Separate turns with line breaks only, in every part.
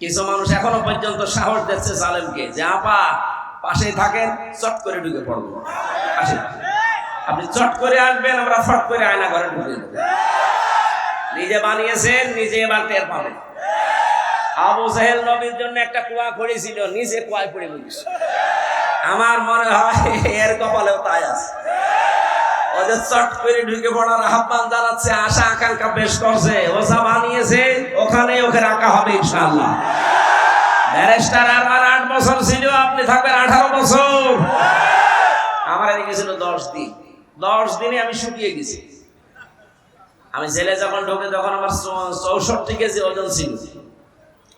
কিছু মানুষ এখনও পর্যন্ত সাহস দিচ্ছে জালেমকে যে, আপা, পাশেই থাকেন, চট করে ঢুকে পড়ব। আসেন আপনি চট করে আসবেন, আমরা ফট করে আয়না ঘরে ঢুকে নিজে বানিয়েছেন, নিজে এবার টের পাবেন। আবু জাহেল নবীর জন্য একটা কুয়া করেছিল নিজে কুয়ায় পড়ে গেছে আমার মনে হয় এর কপালেও তাই আছে। ওদের চট করে ঢুকে পড়ার আহ্বান জানাচ্ছে, আশা আকাঙ্ক্ষা বেশ করছে। ওসা বানিয়েছে, ওখানে ওকে রাখা হবে ইনশাআল্লাহ। ব্যারিস্টার আর মানে আট বছর ছিল, আপনি থাকবেন আঠারো বছর। আমার এদিকে ছিল দশ দিন। দশ দিনে আমি শুকিয়ে গেছি। আমি জেলে যখন ঢোকে তখন আমার চৌষট্টি কেজি ওজন ছিল।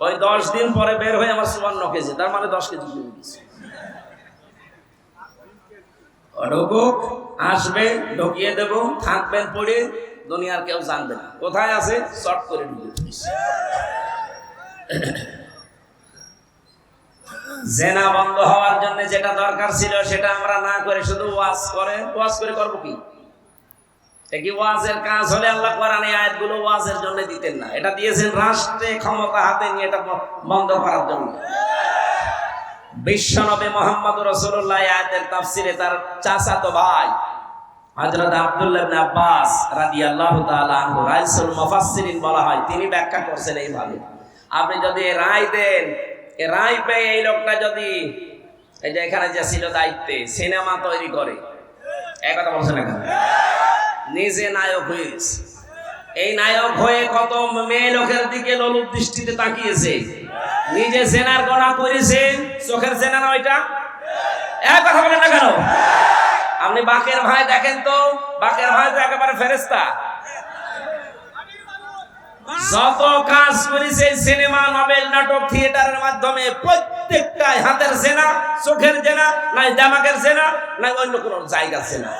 ওই দশ দিন পরে বের হয়ে আমার চুয়ান্ন কেজি, তার মানে দশ কেজি কমে গেছে। ঢুকুক। আসবে, ঢুকিয়ে দেব, থাকবেন পড়ে, দুনিয়ার কেউ জানবে না। কোথায় আছে? শর্ট করে ঢুকে জেনা বন্ধ হওয়ার জন্য যেটা দরকার ছিল সেটা আমরা না করে শুধু ওয়াজ করে। ওয়াজ করে করব কি? কি ওয়াজের কাজ হলে আল্লাহ কোরআন এই আয়াতগুলো ওয়াজের জন্য দিতেন না। এটা দিয়েছেন রাষ্ট্রে ক্ষমতা হাতে নিয়ে এটা বন্ধ করার জন্য। বিশ্বনবী মোহাম্মদ রসুল্লাহ আয়াতের তাফসিরে তার চাচাতো ভাই হযরত আব্দুল্লাহ ইবনে আব্বাস রাদিয়াল্লাহু তাআলা আনহু, রাইসুল মুফাসসিরিন বলা হয়, তিনি ব্যাখ্যা করছেন এইভাবে। আপনি যদি রায় দেন, এ রায় পেয়ে এই লোকটা যদি, এই যে এখানে যে ছিল দায়িত্বে, সিনেমা তৈরি করে এক কথা বলছেন না কেন? নিজে নায়ক হয়েছে। এই নায়ক হয়ে কত মেয়ে লোকের দিকে লোলুপ দৃষ্টিতে তাকিয়েছে। নিজে জেনার গণা করেছে চোখের জেনা না ওইটা? এক কথা বলেন না কেন? আপনি বাকের ভাই দেখেন তো, বাকের ভাই তো একেবারে ফেরেস্তা যত কাজ করেছে সিনেমা, নভেল, নাটক, থিয়েটারের মাধ্যমে প্রত্যেকটাই হাতের জেনা, চোখের জেনা, নাই জামাকের জেনা, নাই অন্য কোনো জায়গার সেনা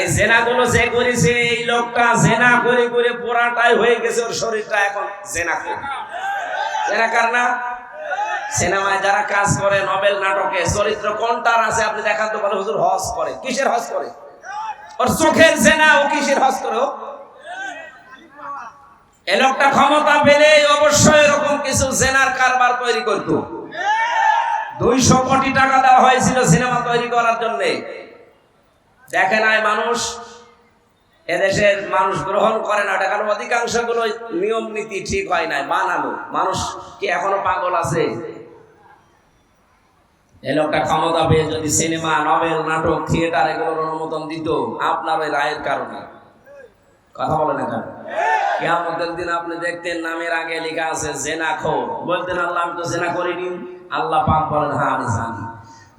এই জেনাগুলো যে করেছে, এই লোকটা জেনা করে করে পোড়াটাই হয়ে গেছে, ওর শরীরটা এখন জেনা করে। জেনা কার না? সিনেমায় যারা কাজ করে, নভেল নাটকে, চরিত্র কোনটার আছে আপনি দেখান তো বলে হুজুর হজ করে। কিসের হজ করে? ওর চোখের জেনা ও কিসের হজ করে? এ লোকটা ক্ষমতা পেলে অবশ্যই এরকম কিছু জেনার কারবার তৈরি করত। দুইশো কোটি টাকা দেওয়া হয়েছিল সিনেমা তৈরি করার জন্য। দেখে নাই মানুষ এদেশের মানুষ গ্রহণ করে না, এটা কারণ অধিকাংশগুলো নিয়ম নীতি ঠিক হয় নাই বানানো মানুষ কি এখনও পাগল আছে? এই লোকটা ক্ষমতা পেয়ে যদি সিনেমা, নভেল, নাটক, থিয়েটার এগুলোর অনুমোদন দিত, আপনার ওই রায়ের কারণে। কথা বলে না কেন? কেয়ামতের দিন আপনি দেখতেন নামের আগে লেখা আছে, জেনা খো বলতেন, আল্লাহ, আমি তো জেনা করিনি। আল্লাহ পাক বলেন হ্যাঁ আমি জানি।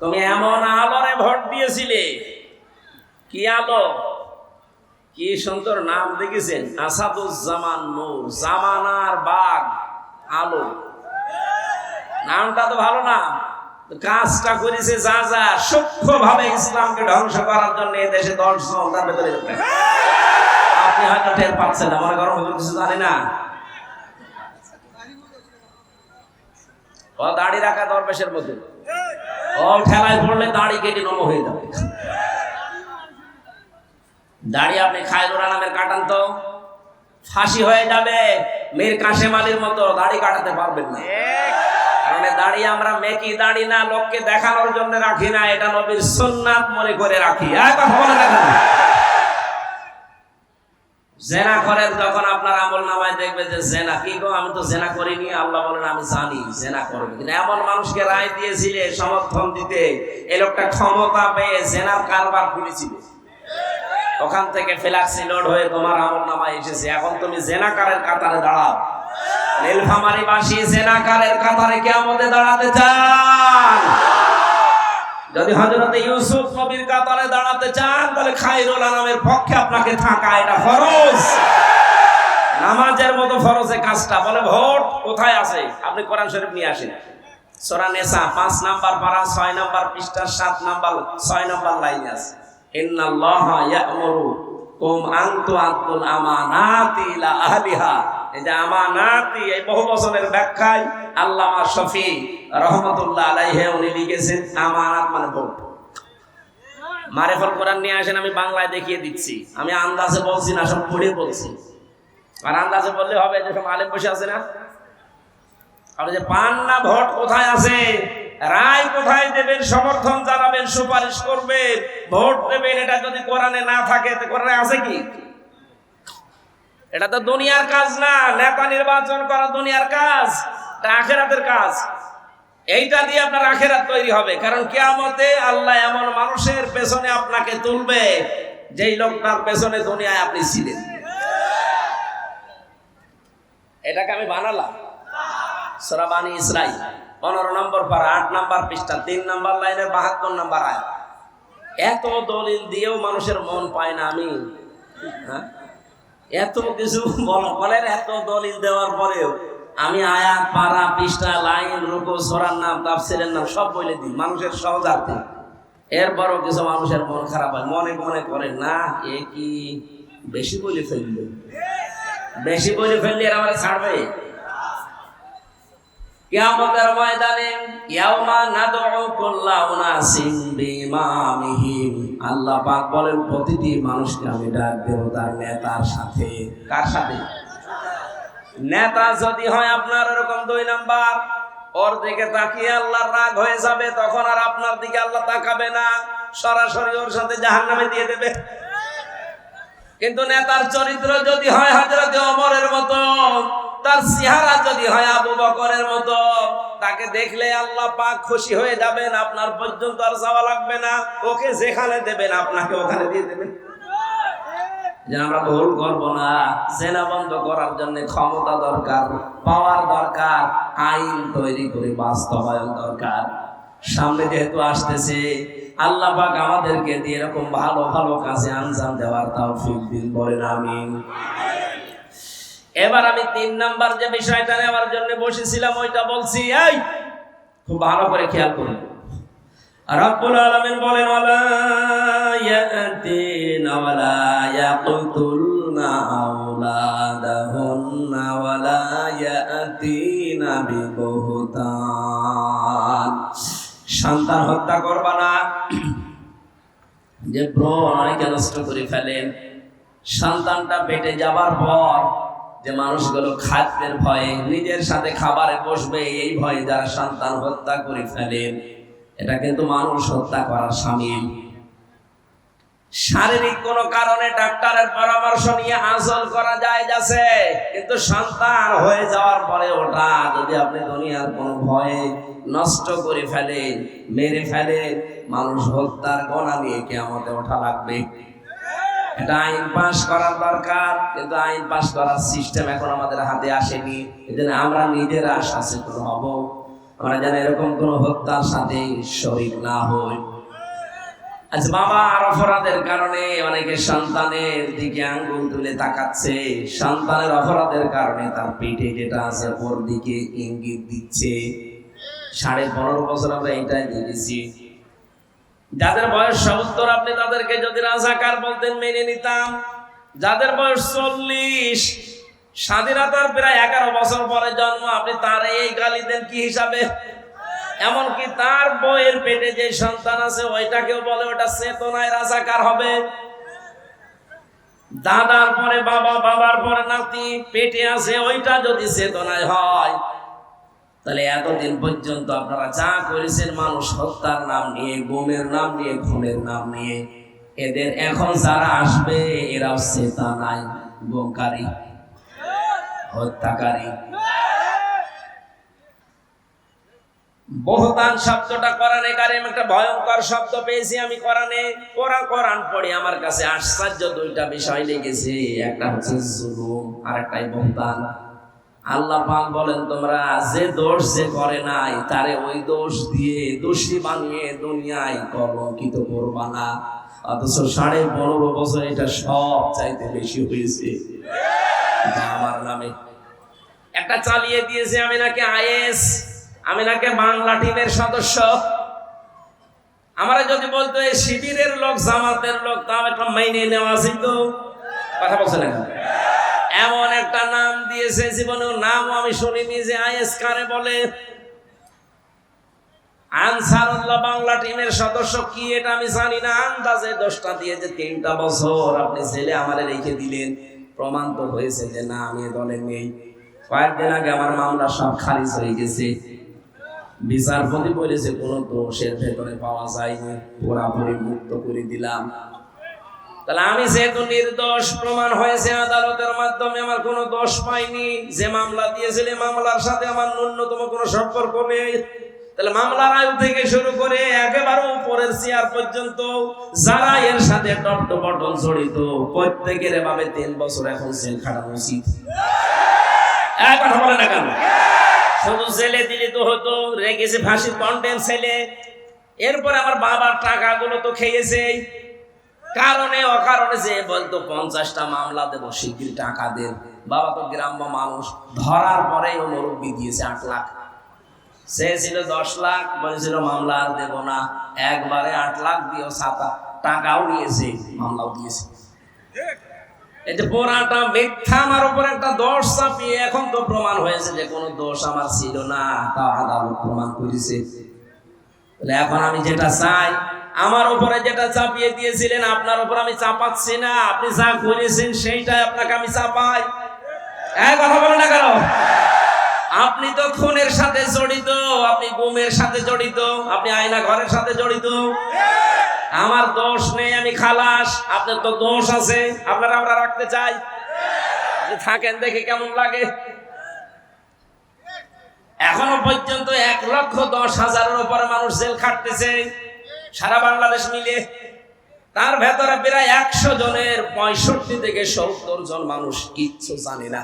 তুমি এমন আলোরে ভোট দিয়েছিলে। কি আলো? কি সুন্দর নাম দেখেছেন? আসাদুজ্জামান নূর, জামানার বাগ, আলো। নামটা তো ভালো না। কাজটা করেছে যা যা সূক্ষ্ম ভাবে ইসলামকে ধ্বংস করার জন্য দেশে জন তার ভেতরে আপনি হয়তো টের পাচ্ছেন না কিছু জানি না। ও দাড়ি রাখা দরবেশের মতো ও ঠেলায় পড়লে দাড়ি কেটে নম হয়ে যাবে। দাড়ি আপনি খায়রুরা নামের কাটান তো। ফাঁসি হয়ে যাবে, মীর কাশেম আলীর মতো, দাড়ি কাটাতে পারবেন না। কারণ দাড়ি আমরা মেকি দাড়ি না, লোককে দেখানোর জন্য রাখি না, এটা নবীর সুন্নাত মনে করে রাখি। জেনা করেন তখন আপনার আমল নামায় দেখবে যে জেনা, কি গো, আমি তো জেনা করিনি, আল্লাহ বলেন, আমি জানি জেনা করবে। কিন্তু এমন মানুষকে রায় দিয়েছিলে, সমর্থন দিতে, এ লোকটা ক্ষমতা পেয়ে জেনার কারবার খুলেছিল। ওখান থেকে ফ্লাক্সি লোড হয়ে তোমার আমল নামায় এসেছে। এখন তুমি জেনাকারের কাতারে দাঁড়াও। নীলফামারি বাসী জেনাকারের কাতারে কে আমাদের দাঁড়াতে চান। যদি হজরতে ইউসুফ নবীর কাতারে দাঁড়াতে চান, তাহলে খাইরুল আলমের পক্ষে আপনাকে থাকা এটা ফরজ। নামাজের মতো ফরজে কাজটা। বলে, ভোট কোথায় আছে? আপনি কোরআন শরীফ নিয়ে আসেন। সোরা নেশা পাঁচ নাম্বার পারা, ছয় নাম্বার পৃষ্ঠা, সাত নাম্বার, ছয় নাম্বার লাইনে আছে। আমানাতি এই বহু মানে কোরআন নিয়ে আসেন, আমি বাংলায় দেখিয়ে দিচ্ছি। আমি আন্দাজে বলছি না, সব পড়ে বলছি। আর আন্দাজে বললে হবে যে সব আলেম বসে আছে না? আপনি যে পান না, ভোট কোথায় আছে? রায় কোথায় দেবেন, সমর্থন জানাবেন, সুপারিশ করবেন, ভোট দেবেন, এটা যদি কোরআনে না থাকে কোরআনে আছে কি? এটা তো দুনিয়ার কাজ না, নেতা নির্বাচন করা দুনিয়ার কাজ আখেরাতের কাজ। এইটা দিয়ে আপনার আখেরাত তৈরি হবে, কারণ কেয়ামতে আল্লাহ এমন মানুষের পেছনে আপনাকে তুলবে, যেই লোকটার পেছনে দুনিয়ায় আপনি ছিলেন। এটাকে আমি বানালাম। সরাবানি ইসরাই পনেরো নম্বর পারা, আট নম্বর পৃষ্ঠা, তিন নম্বর লাইনের বাহাত্তর নম্বর আয় এত দলিল দিয়েও মানুষের মন পায় না, আমি। হ্যাঁ? এত কিছু বল- বলেন এত দলিল দেওয়ার পরেও আমি আয়াত পাড়া পৃষ্ঠা, লাইন, রুকু, সরার নাম, তাফসিরের নাম সব বলে দিই, মানুষের সহজার্থে এরপরও কিছু মানুষের মন খারাপ হয়, মনে মনে করে না, এ কি বেশি বলে ফেলল? বেশি বলে ফেললে এরা আমার ছাড়বে? কিয়ামতের ময়দানে ইয়াউমা নাদউ কুল্লা উনাসিন বিমামিহিম আল্লাহ পাক বলেন, প্রতিটি মানুষকে আমি তার নেতার সাথে। কার সাথে? নেতা যদি হয় আপনার এরকম দুই নাম্বার। ওর দিকে তাকিয়ে আল্লাহর রাগ হয়ে যাবে, তখন আর আপনার দিকে আল্লাহ তাকাবে না। সরাসরি ওর সাথে জাহান্নামে দিয়ে দেবে। কিন্তু নেতার চরিত্র যদি হয় হজরত অমরের তার চেহারা যদি হয় আবু বকরের মতো, তাকে দেখলে আল্লাহ পাক খুশি হয়ে যাবেন, আপনার পর্যন্ত আর যাওয়া লাগবে না। ওকে যেখানে দেবেন, আপনাকে ওখানে দিয়ে দেবেন। যেন আমাদেরকে দিয়ে এরকম ভালো ভালো কাজে আঞ্জাম দেওয়ার তৌফিক দিন, বলেন আমিন। এবার আমি তিন নাম্বার যে বিষয়টা নেওয়ার জন্য বসেছিলাম, ওইটা বলছি, এই, খুব ভালো করে খেয়াল করুন রব্বুল আলামিন বলেন, ওয়ালা ইয়াতিনা ওয়ালা ইয়াকতুলনা আওলাদাহুন্না ওয়ালা ইয়াতিনা বিবহুতান। সন্তান হত্যা করবা না। যে ভ্রণ অনেকে নষ্ট করে ফেলেন। সন্তানটা পেটে যাবার পর যে মানুষগুলো খাদ্যের ভয়ে নিজের সাথে খাবারে বসবে, এই ভয়ে যারা সন্তান হত্যা করে ফেলেন এটা কিন্তু মানুষ হত্যা করার সামিল শারীরিক কোনো কারণে ডাক্তারের পরামর্শ নিয়ে হাসল করা যায় যাচ্ছে, কিন্তু সন্তান হয়ে যাওয়ার পরে ওটা যদি আপনি দুনিয়ার কোনো ভয়ে নষ্ট করে ফেলেন মেরে ফেলেন মানুষ হত্যার গণা নিয়ে কে আমাদের ওঠা লাগবে। এটা আইন পাশ করার দরকার, কিন্তু আইন পাশ করার সিস্টেম এখন আমাদের হাতে আসেনি। এজন্য আমরা নিজেরা সচেতন হব। আমরা যেন এরকম কোন হত্যার সাথে শরীর না হই। আচ্ছা বাবা আর অপরাধের কারণে অনেকে সন্তানের দিকে আঙ্গুল তুলে তাকাচ্ছে। সন্তানের অপরাধের কারণে তার পেটে যেটা আছে, ওর দিকে ইঙ্গিত দিচ্ছে। সাড়ে পনেরো বছর আমরা এটাই দেখেছি। যাদের বয়স সত্তর, আপনি তাদেরকে যদি রাজাকার বলতেন মেনে নিতাম। যাদের বয়স চল্লিশ, স্বাধীনতার প্রায় এগারো বছর পরে জন্ম, আপনি তার এই গালি দেন কি হিসাবে? এমনকি তার বইয়ের পেটে যে সন্তান আছে, ওইটাকেও বলে, ওটা চেতনায় রাজাকার হবে। দাদার পরে বাবা, বাবার পরে নাতি, পেটে আছে, ওইটা যদি চেতনায় হয় তাহলে এতদিন পর্যন্ত আপনারা যা করেছেন, মানুষ হত্যার নাম নিয়ে, গুমের নাম নিয়ে, খুনের নাম নিয়ে, এদের এখন যারা আসবে, এরাও চেতনায়, গুমকারী, হত্যাকারী। বহুতান শব্দটা কোরআনে কারিম একটা ভয়ঙ্কর শব্দ পেয়েছি আমি কোরআনে। কোরআন কোরআন পড়ে আমার কাছে আশ্চর্য দুইটা বিষয় লেগেছে। একটা হচ্ছে জুলুম আর একটাই বহুতান। আল্লাহ পাক বলেন, তোমরা যে দোষ যে করে নাই, তারে ওই দোষ দিয়ে দোষী বানিয়ে দুনিয়ায় কলঙ্কিত করবা না। অথচ সাড়ে পনেরো বছর এটা সব চাইতে বেশি হয়েছে। আমার নামে। একটা চালিয়ে দিয়েছে আমি নাকি আইএস আমি নাকি বাংলা টিমের সদস্য। আমরা যদি বলতো, এই শিবিরের লোক, জামাতের লোক, তাও একটা মাইনে নেওয়া ছিল কথা বলছে না এমন একটা নাম দিয়েছে জীবনেও নাম আমি শুনিনি যে আইএস কারে বলে। আনসারুল্লাহ বাংলা টিমের সদস্য কি এটা আমি জানি না। আন্দাজে দশটা দিয়ে যে তিনটা বছর আপনি ছেলে আমারে রেখে দিলেন। প্রমাণ তো হয়েছে যে না, আমি দলে নেই কয়েকদিন আগে আমার মামলা সব খারিজ হয়ে গেছে। বিচারপতি বলেছে কোন দোষের ভেতরে পাওয়া যায়নি। পুরাপুরি মুক্ত করে দিলাম। তাহলে আমি যেহেতু নির্দোষ, প্রমাণ হয়েছে আদালতের মাধ্যমে, আমার কোনো দোষ পাইনি। যে মামলা দিয়েছিল মামলার সাথে আমার ন্যূনতম কোনো সম্পর্ক নেই। তাহলে মামলার আয়ু থেকে শুরু করে একেবারে উপরের চেয়ার পর্যন্ত যারা এর সাথে টপ্ট বটন জড়িত, প্রত্যেকের এভাবে তিন বছর এখন জেল খাটানো উচিত কথা বলে না কেন? শুধু জেলে দিলে তো হতো রেগেছে ফাঁসির কন্টেন্ট ছেলে। এরপরে আমার বাবার টাকাগুলো তো খেয়েছে কারণে, অকারণে যে বলতো, পঞ্চাশটা মামলা দেবো শিগগির টাকা দেন বাবা তো গ্রাম্য মানুষ, ধরার পরে ও মুরব্বী দিয়েছে আট লাখ। সে ছিল দশ লাখ, বলেছিল মামলা আর দেবো না। একবারে আট লাখ দিয়েও সাতা টাকাও নিয়েছে, মামলাও দিয়েছে। এটা পোড়াটা মিথ্যা, আমার উপর একটা দোষ চাপিয়ে এখন তো প্রমাণ হয়েছে যে কোনো দোষ আমার ছিল না তা আদালত প্রমাণ করেছে। এখন আমি যেটা চাই আমার উপরে যেটা চাপিয়ে দিয়েছিলেন, আপনার উপর আমি চাপাচ্ছি না। আপনি যা করেছেন, সেইটাই আপনাকে আমি চাপাই। এক কথা বলেন না কেন? আপনি তো খুনের সাথে জড়িত, আপনি গুমের সাথে জড়িত, আপনি আয়না ঘরের সাথে জড়িত। আমার দোষ নেই, আমি খালাস। আপনার তো দোষ আছে, আপনারা আমরা রাখতে চাই। থাকেন দেখে কেমন লাগে। এখনও পর্যন্ত এক লক্ষ দশ হাজারের উপরে মানুষ জেল খাটতেছে। সারা বাংলাদেশ মিলে তার ভেতরে প্রায় একশো জনের পঁয়ষট্টি থেকে সত্তর জন মানুষ কিচ্ছু জানে না।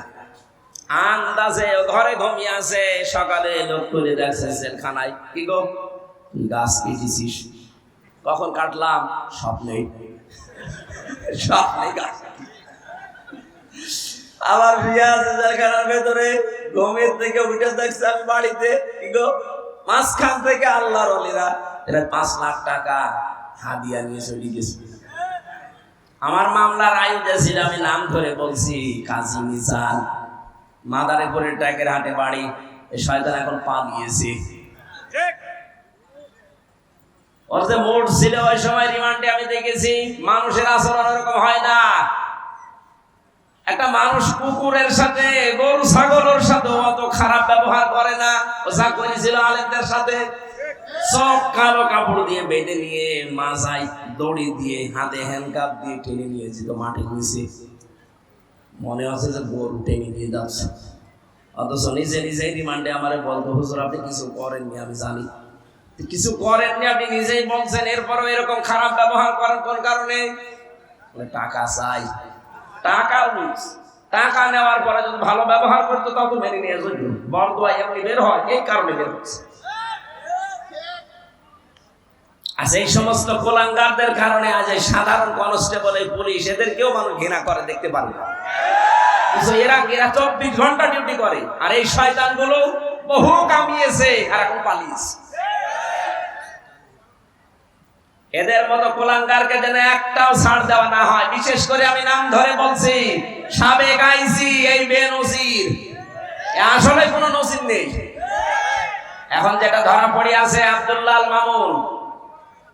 আন্দাজে ঘরে ঘুমিয়ে আছে, সকালে লোক করে দেখছে জেলখানায়। কি গো? গাছ কেটেছিস? কখন কাটলাম? স্বপ্নে। স্বপ্নে গাছ। আবার আছে জেলখানার ভেতরে, ঘুমের থেকে উঠে দেখছে বাড়িতে। কি গো? মাঝখান থেকে আল্লাহর অলিরা। এরা পাঁচ লাখ টাকা হাদিয়া নিয়ে চলে গেছে। আমার মামলার আয়ু ছিল আমি নাম ধরে বলছি কাজী মিজান মাদারে করে ট্যাকের হাটে বাড়ি শয়তান এখন পালিয়েছে। ওর যে মোট ছিল ওই সময় রিমান্ডে আমি দেখেছি মানুষের আচরণ ওরকম হয় না। একটা মানুষ কুকুরের সাথে গরু ছাগলের সাথে অত খারাপ ব্যবহার করে না। ও যা করেছিল আলেমদের সাথে সব কালো কাপড় দিয়ে বেঁধে নিয়ে মাজায় দড়ি দিয়ে, হাতে হ্যান্ডকাপ দিয়ে টেনে নিয়েছিল, মাঠে নিচে মনে হচ্ছে যে গরু টেনে নিয়ে যাচ্ছে। অথচ নিজে নিজেই রিমান্ডে আমারে বলতো, হুজুর, আপনি কিছু করেননি, আমি জানি। তো কিছু করেননি, আপনি নিজেই বলছেন, এরপরও এরকম খারাপ ব্যবহার করেন কোন কারণে? টাকা চাই। টাকা টাকা নেওয়ার পরে যদি ভালো ব্যবহার করতো তাও তো মেনে নিয়ে যাইতো বরদোয়া এমনি বের হয়। এই কারণে বের হচ্ছে। আচ্ছা এই সমস্ত কোলাঙ্গারদের কারণে আজ এই সাধারণ কনস্টেবল, এই পুলিশ এদেরকেও মানুষ ঘৃণা করে, দেখতে পারে এরা এরা চব্বিশ ঘণ্টা ডিউটি করে। আর এই বহু কামিয়েছে আর এখন পালিয়েছে। এদের মতো কোলাঙ্গারকে যেন একটাও ছাড় দেওয়া না হয়। বিশেষ করে আমি নাম ধরে বলছি, সাবেক আইসি এই বে নসির আসলে কোনো নসির নেই। এখন যেটা ধরা পড়ে আছে আব্দুল্লাহ মামুন।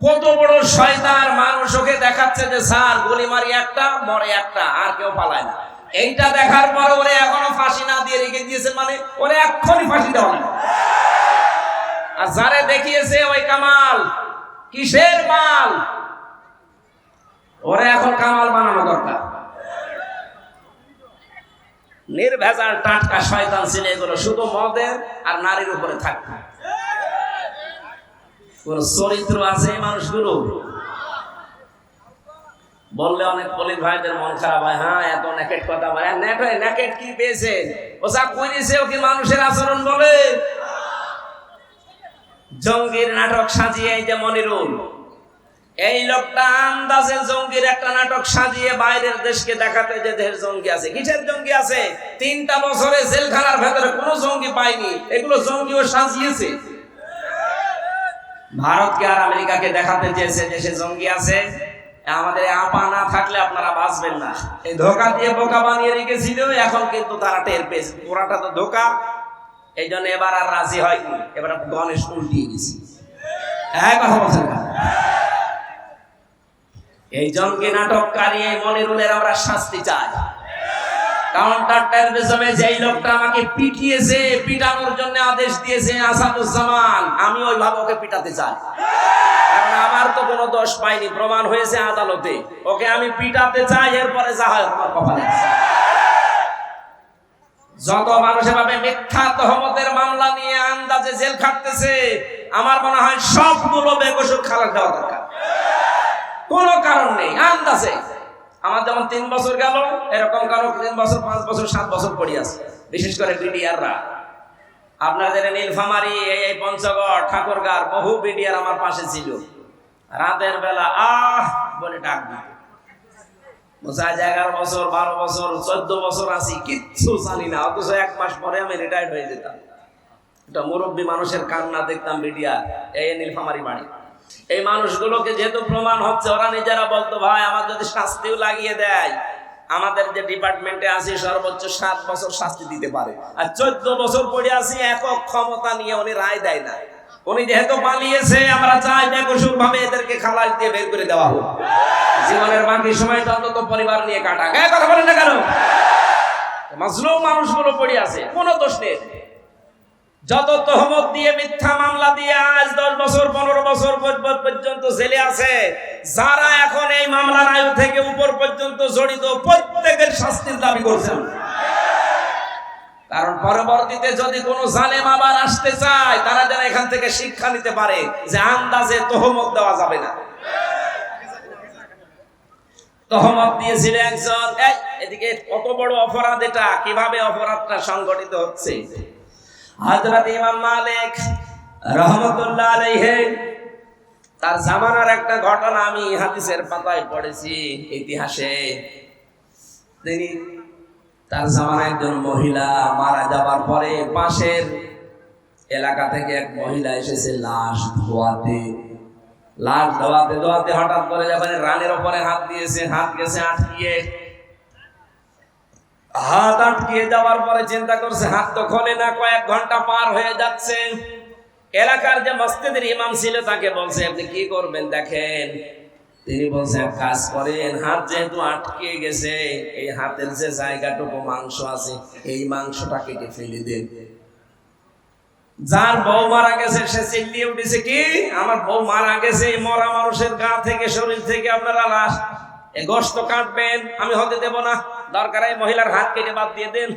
কত বড় শয়তান মানুষ ওকে দেখাচ্ছে যে, স্যার, গুলি মারি একটা, মরে একটা, আর কেউ পালায় না। এইটা দেখার পর ওরে এখনও ফাঁসি না দিয়ে রেখে দিয়েছে মানে ওরে এক্ষুনি ফাঁসি দেওয়া না আর যারে দেখিয়েছে ওই কামাল, কিসের মাল? ওরে এখন কামাল বানানো দরকার। নির্ভেজাল টাটকা শয়তান ছিল এগুলো, শুধু মদের আর নারীর উপরে থাকতো। চরিত্র আছে এই মানুষগুলো। বললে অনেক পুলিশ ভাইদের মন খারাপ হয় হ্যাঁ এত নেকেট কথা বলে। নেট নেকেট কি পেয়েছে? ও যা করেছে ও কি মানুষের আচরণ বলে? জঙ্গির নাটক সাজিয়ে এই যে মনিরুল। এই লোকটা আন্দাজে জঙ্গির একটা নাটক সাজিয়ে বাইরের দেশকে দেখাতে যে দেশের জঙ্গি আছে। কিসের জঙ্গি আছে? তিনটা বছরে জেলখানার ভেতরে কোনো জঙ্গি পায়নি। এগুলো জঙ্গি জঙ্গিও সাজিয়েছে। ভারতকে আর আমেরিকাকে দেখাতে চেয়েছে, দেশে জঙ্গি আছে। আমাদের আপা না থাকলে আপনারা বাঁচবেন না। এই ধোকা দিয়ে বোকা বানিয়ে রেখেছিল, এখন কিন্তু তারা টের পেয়েছে। পুরাটা তো ধোকা। এই জন্য এবার আর রাজি হয়নি। এবার গণেশ উল্টিয়ে গেছি। হ্যাঁ কথা বলছেন? এই জঙ্গি নাটককারী, এই মনিরুলের আমরা শাস্তি চাই। কাউন্টার টেররিজমে যেই লোকটা আমাকে পিটিয়েছে, পিটানোর জন্য আদেশ দিয়েছে, আসাদুজ্জামান, আমি ওকে পিটাতে চাই। কারণ আমার তো কোনো দোষ পাইনি, প্রমাণ হয়েছে আদালতে। ওকে আমি পিটাতে চাই, এরপরে যা হয় আমার কপালে যত মানুষ এভাবে মিথ্যা তহমতের মামলা নিয়ে আন্দাজে জেল খাটতেছে, আমার মনে হয় সবগুলো বেকসুর খালাস দেওয়া দরকার। কোনো কারণ নেই, আন্দাজে। আমার যেমন তিন বছর গেল, এরকম কারও তিন বছর, পাঁচ বছর, সাত বছর পড়ে আছে, বিশেষ করে বিডিআররা আপনাদের নীলফামারি এই এই পঞ্চগড় ঠাকুরগার বহু বিডিআর আমার পাশে ছিল। রাতের বেলা, আহ, বলে ডাক দিত এগারো বছর, বারো বছর, চোদ্দ বছর আছি, কিচ্ছু জানি না, অথচ এক মাস পরে আমি রিটায়ার্ড হয়ে যেতাম। এটা মুরব্বী মানুষের কান্না দেখতাম মিডিয়া এই নীলফামারি বাড়ি। এই মানুষগুলোকে যেহেতু প্রমাণ হচ্ছে, ওরা নিজেরা বলতো, ভাই, আমার যদি শাস্তিও লাগিয়ে দেয়, আমাদের যে ডিপার্টমেন্টে আছি, সর্বোচ্চ সাত বছর শাস্তি দিতে পারে। আর চোদ্দ বছর পড়ে আছি, একক ক্ষমতা নিয়ে উনি রায় দেয় না। উনি যেহেতু পালিয়েছে, আমরা চাই বেকসুর ভাবে এদেরকে খালাস দিয়ে বের করে দেওয়া হোক। জীবনের বাকি সময় অন্তত পরিবার নিয়ে কাটা কথা বলেন না কেন? মাজলুম মানুষগুলো পড়ে আছে, কোনো দোষ নেই। যত তহমত দিয়ে মিথ্যা মামলা দিয়ে আজ দশ বছর, পনেরো বছর পর্যন্ত জেলে আছে, যারা এখন এই মামলার আয়ু থেকে উপর পর্যন্ত জড়িত প্রত্যেকের শাস্তির দাবি করছেন। কারণ পরবর্তীতে যদি কোনো জালেম আবার আসতে চায়, তারা যেন এখান থেকে শিক্ষা নিতে পারে যে আন্দাজে তহমত দেওয়া যাবে না। তহমত দিয়েছিল একজন এদিকে কত বড় অপরাধ এটা, কীভাবে অপরাধটা সংগঠিত হচ্ছে? হযরত ইমাম মালিক রহমতুল্লাহ আলাইহি, তার জামানার একটা ঘটনা আমি হাদিসের পাতায় পড়েছি ইতিহাসে। তিনি তার জামানায় একজন মহিলা মারা যাবার পরে পাশের এলাকা থেকে এক মহিলা এসেছে লাশ ধোয়াতে। লাশ ধোয়াতে ধোয়াতে হঠাৎ করে যখন রানের ওপরে হাত দিয়েছে, হাত গেছে আটকিয়ে হাত আটকিয়ে যাওয়ার পরে চিন্তা করছে, হাত তো খোলে না, কয়েক ঘণ্টা পার হয়ে যাচ্ছে। এলাকার যে মসজিদের ইমাম ছিল, তাকে বলছে, আপনি কি করবেন দেখেন? তিনি বলছে, এক কাজ করেন, হাত যেহেতু আটকে গেছে, এই হাতের যে জায়গাটুকু মাংস আছে, এই মাংসটা কেটে ফেলে দেন। যার বউ মারা গেছে, সে চিল্লিয়ে উঠেছে, কি? আমার বউ মারা গেছে মরা মানুষের গা থেকে, শরীর থেকে আপনারা লাশ এ গোস্ত কাটবেন, আমি হতে দেব না। দরকার এই মহিলার হাত কেটে বাদ দিয়ে দেন।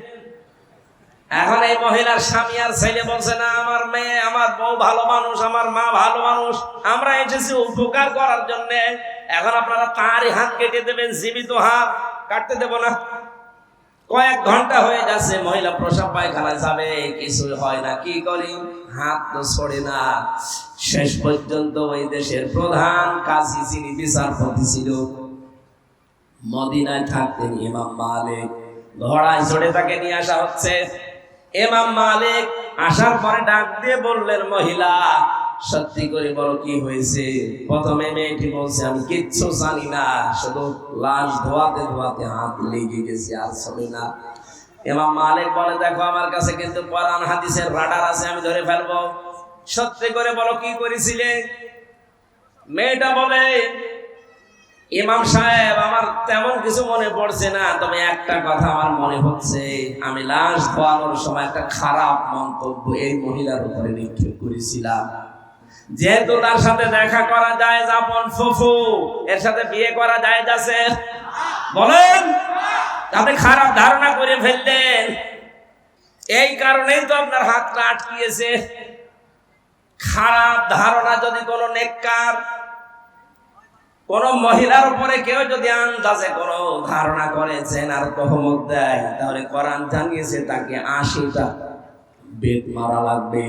এখন এই মহিলার স্বামী আর ছেলে বলছে, না, আমার মেয়ে, আমার বউ ভালো মানুষ, আমার মা ভালো মানুষ। আমরা এসেছি উপকার করার জন্য। এখন আপনারা তারই হাত কেটে দেবেন, জীবিত হাত। কাটতে দেব না। কয়েক ঘণ্টা হয়ে যাচ্ছে, মহিলা প্রসাব পায়খানা যাবে কিছু হয় না, কি করি? হাত তো ছড়ে না। শেষ পর্যন্ত ওই দেশের প্রধান কাজী যিনি বিচারপতি ছিল মদিনায় থাকতেন ইমাম মালিক। ঘোড়ায় চড়ে তাকে নিয়ে আসা হচ্ছে। ইমাম মালিক আসার পরে ডাক দিয়ে বললেন, মহিলা, সত্যি করে বলো কি হয়েছে? প্রথমে মেয়েটি বলছে, আমি কিচ্ছু জানি না, শুধু লাশ ধোয়াতে ধোয়াতে হাত লেগে গেছে, আর ছবি না। এমাম মালিক বলে, দেখো, আমার কাছে কিন্তু কোরআন, হাদিসের রাডার আছে, আমি ধরে ফেলব। সত্যি করে বলো কি করেছিলে? মেয়েটা বলে ইমাম সাহেব, আমার তেমন কিছু মনে পড়ছে না, তবে একটা কথা আমার মনে হচ্ছে। আমি লাশ ধোয়ানোর সময় একটা খারাপ মন্তব্য এই মহিলার উপরে নিক্ষেপ করেছিলাম। যেহেতু তার সাথে দেখা করা যায় যাপন ফুফু, এর সাথে বিয়ে করা যায় যাচ্ছে। বলেন, আপনি খারাপ ধারণা করে ফেললেন। এই কারণেই তো আপনার হাতটা আটকিয়েছে। খারাপ ধারণা যদি কোনো নেককার কোন মহিলার উপরে কেউ যদি আন্দাজে কোন ধারণা করে জেনার তহমত দেয়, তাহলে কোরআন জানিয়েছে তাকে আশিটা বেদ মারা লাগবে।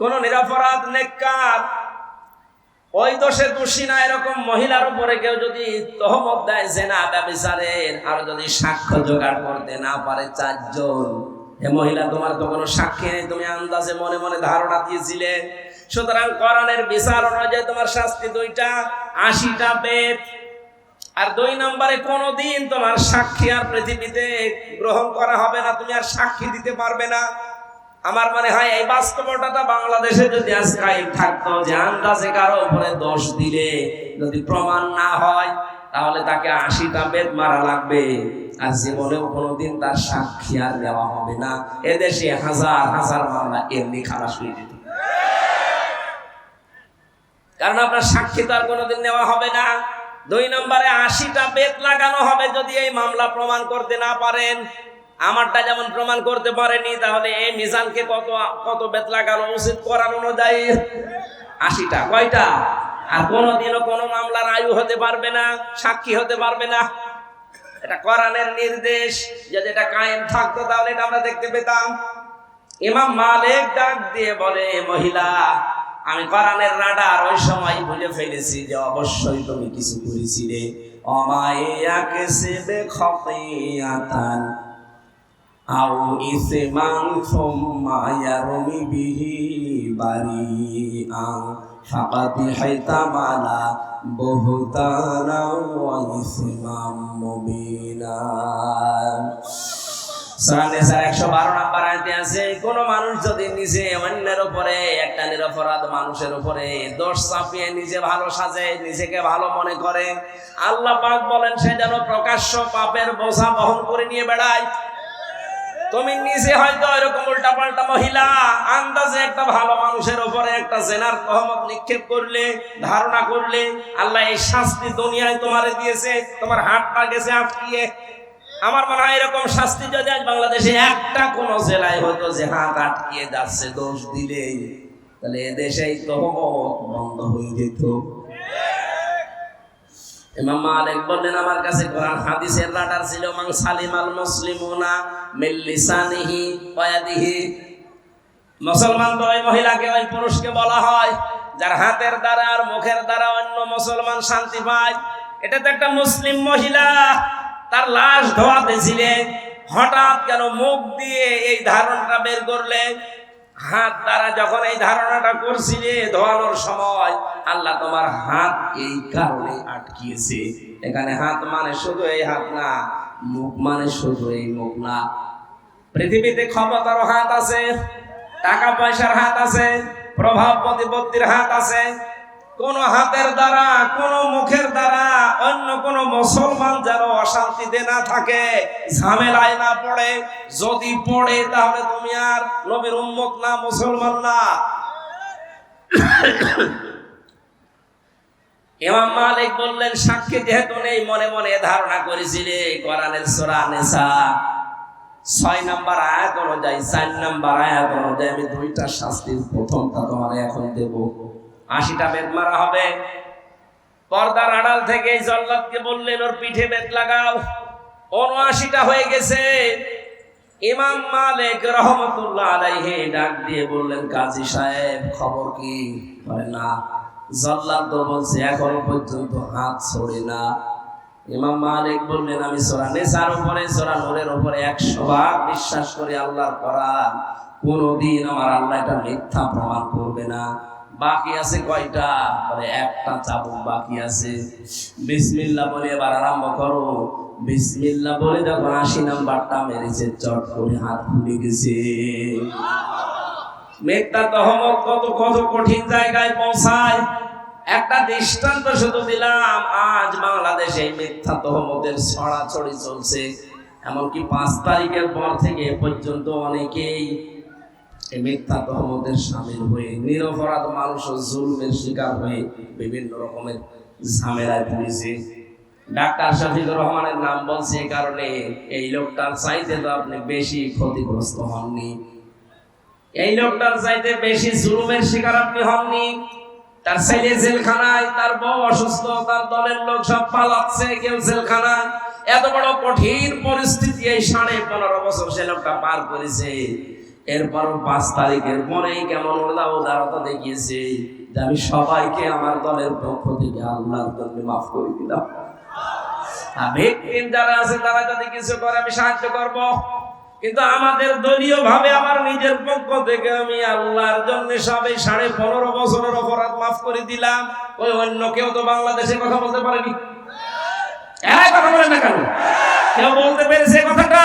কোন নিরাপরাধ নেককার ওই দোষে দোষী না, এরকম মহিলার উপরে কেউ যদি তহমত দেয় যে না ব্যবচারের, আর যদি সাক্ষ্য জোগাড় করতে না পারে চারজন। হে মহিলা, তোমার তো কোনো সাক্ষী নেই, তুমি আন্দাজে মনে মনে ধারণা দিয়েছিলে। সুতরাং কোরআনের বিচার অনুযায়ী তোমার শাস্তি দুইটা, আশিটা বেদ। আর দুই নম্বরে, কোনোদিন তোমার সাক্ষী আর পৃথিবীতে গ্রহণ করা হবে না, তুমি আর সাক্ষী দিতে পারবে না। আমার মনে হয় এই বাস্তবতাটা বাংলাদেশে যদি আজকে থাকতো যে আন্দাজে কারও উপরে দোষ দিলে যদি প্রমাণ না হয়, তাহলে তাকে আশিটা বেদ মারা লাগবে। আর জীবনেও কোনোদিন তার সাক্ষী আর দেওয়া হবে না। এদেশে হাজার হাজার মামলা এমনি খালাস হয়ে যেত। কারণ আপনার সাক্ষী তো আর কোনোদিন নেওয়া হবে না। দুই নম্বরে আশিটা বেত লাগানো হবে যদি এই মামলা প্রমাণ করতে না পারেন। আমারটা যেমন প্রমাণ করতে পারেনি, তাহলে এই মিজানকে কত কত বেত লাগানো উচিত করার অনুযায়ী? আশিটা, কয়টা? আর কোনোদিনও কোনো মামলার আয়ু হতে পারবে না, সাক্ষী হতে পারবে না। এটা কোরআনের নির্দেশ যদি এটা কায়েম থাকতো, তাহলে এটা আমরা দেখতে পেতাম। ইমাম মালিক ডাক দিয়ে বলে মহিলা, আমি কোরআনের রাডার ওই সময় বুঝে ফেলেছি যে অবশ্যই তুমি কিছু করেছিলে। অমায়াকে সেবে খতিয়াতান আও ইসমান সুম্মা ইয়ারমি বিহি মুবিনা। সারানেসার একশো বারো নাম্বার আয়তে আছে, কোন মানুষ যদি নিজে অন্যের উপরে একটা নিরপরাধ মানুষের উপরে দোষ চাপিয়ে নিজে ভালো সাজে, নিজেকে ভালো মনে করে, আল্লাহ পাক বলেন, সে যেন প্রকাশ্য পাপের বোঝা বহন করে নিয়ে বেড়ায়। তুমি নিজে হয়তো এরকম উল্টা পাল্টা মহিলা, আন্দাজে একটা ভালো মানুষের উপরে একটা জেনার তহমত নিক্ষেপ করলে, ধারণা করলে, আল্লাহ এই শাস্তি দুনিয়ায় তোমারে দিয়েছে, তোমার হাতটা গেছে আটকিয়ে। আমার মনে হয় এরকম শাস্তি যদি আজ বাংলাদেশে একটা কোন জেলায় হতো যে হাত আটকিয়ে যাচ্ছে, দোষ দিলেই, তাহলে এদেশেই তহমত বন্ধ হয়ে যেত। ইমাম মালিক বললেন, আমার কাছে কোরআন, হাদিসের রাডার ছিল, মান সালিমাল মুসলিমুনা মিন লিসানিহি ওয়া ইয়াদিহি। মুসলমান তো ওই মহিলাকে, ওই পুরুষকে বলা হয়, যার হাতের দ্বারা আর মুখের দ্বারা অন্য মুসলমান শান্তি পায়। এটা তো একটা মুসলিম মহিলা, তার লাশ ধোয়াতে ছিলেন হঠাৎ কেন মুখ দিয়ে এই ধারণাটা বের করলে? হাত দ্বারা যখন এই ধারণাটা করছিলে ধোয়ানোর সময় আল্লাহ তোমার হাত এই কারণে আটকিয়েছে। এখানে হাত মানে শুধু এই হাত না, মুখ মানে শুধু এই মুখ না। পৃথিবীতে ক্ষমতার হাত আছে, টাকা পয়সার হাত আছে, প্রভাব প্রতিপত্তির হাত আছে। কোন হাতের দ্বারা, কোন মুখের দ্বারা অন্য কোন মুসলমান যেন অশান্তিতে না থাকে, ঝামেলায় না পড়ে, যদি পড়ে তাহলে তুমি আর নবীর উম্মত না, মুসলমান না। ইমাম মালিক বললেন, সাক্ষী যেহেতু নেই, মনে মনে ধারণা করেছিলে, কোরআনের সূরা নেসা। ছয় নাম্বার আয়াত অনুযায়ী, চার নাম্বার আয়াত অনুযায়ী আমি দুইটা শাস্তির প্রথমটা তোমার এখন দেব। আশিটা বেদ মারা হবে। পর্দার আড়াল থেকে এই জল্লাদকে বললেন, ওর পিঠে বেদ লাগাও। উনআশিটা হয়ে গেছে। ইমাম মালিক রহমতুল্লাহ আলাইহি ডাক দিয়ে বললেন, কাজী সাহেব, খবর কি? বলে, না, জল্লাদ বলছে এখনও পর্যন্ত হাত ছড়ে না। ইমাম মালিক বললেন, আমি সোরা নেশার উপরে, সোরা নোরের উপরে একশো বার বিশ্বাস করে আল্লাহর কোরআন। কোনদিন আমার আল্লাহ এটা মিথ্যা প্রমাণ করবে না। বাকি আছে কয়টা? বলে, একটা চাবুক বাকি আছে। বিসমিল্লাহ বলে, এবার আরম্ভ করো। বিসমিল্লাহ বলে যখন আশি নাম্বারটা মেরেছে, চট করে হাত খুলে গেছে। মিথ্যা তহমত কত কত কঠিন জায়গায় পৌঁছায়। একটা দৃষ্টান্ত শুধু দিলাম, আজ বাংলাদেশে মিথ্যা তহমতের ছড়াছড়ি চলছে। এমনকি পাঁচ তারিখের পর থেকে পর্যন্ত অনেকেই মানুষ জুলমের শিকার হয়ে বিভিন্ন রকমের ঝামেলায় ডাক্তার শফিকুর রহমানের নাম বলছে কারণে এই লোকটার চাইতে তো আপনি বেশি ক্ষতিগ্রস্ত হননি। এই লোকটার চাইতে বেশি জুলুমের শিকার আপনি হননি। তার ছেলে জেলখানায়, তার বউ অসুস্থ, তার দলের লোক সব পালাচ্ছে কেউ জেলখানায়। এত বড় কঠিন পরিস্থিতি এই সাড়ে পনেরো বছর সে লোকটা পার করেছে। এরপরও পাঁচ তারিখের পরেই কেমন ওদা উদারতা দেখিয়েছে যে আমি সবাইকে আমার দলের পক্ষ থেকে আল্লাহর জন্য মাফ করে দিলাম। যারা আছে তারা যদি কিছু করে আমি সাহায্য করব। কিন্তু আমাদের দলীয় ভাবে আমার নিজের পক্ষ থেকে আমি আল্লাহর জন্য সবাই সাড়ে পনেরো বছরের অপরাধ মাফ করে দিলাম। ওই অন্য কেউ তো বাংলাদেশের কথা বলতে পারেনি। কথা না কেন? কেউ বলতে পেরেছে কথাটা?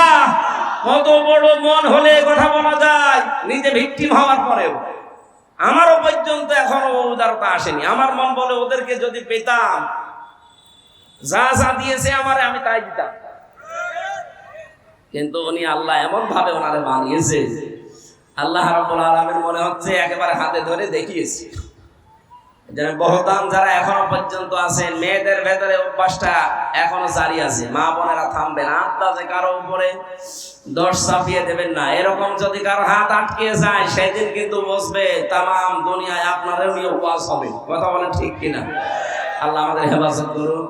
কত বড় মন হলে কথা বলা যায়? নিজে ভিকটিম হওয়ার পরেও। আমারও পর্যন্ত এখনও উদারতা আসেনি। আমার মন বলে ওদেরকে যদি পেতাম, যা যা দিয়েছে আমারে আমি তাই দিতাম। কিন্তু উনি আল্লাহ এমন ভাবে ওনারে বানিয়েছে। আল্লাহ রাব্বুল আলামিন মনে হচ্ছে একেবারে হাতে ধরে দেখিয়েছে। যেন বহদান যারা এখনও পর্যন্ত আছে, মেয়েদের ভেতরে অভ্যাসটা এখনও জারি আছে। মা বোনেরা থামবেন আত্মাজে কারও উপরে দশ চাপিয়ে দেবেন না। এরকম যদি কারও হাত আটকে যায়, সেদিন কিন্তু বসবে তাম দুনিয়ায় আপনারও নিয়ে উপবাস হবে। কথা বলেন ঠিক কিনা? আল্লাহ আমাদের হেফাজত করুন।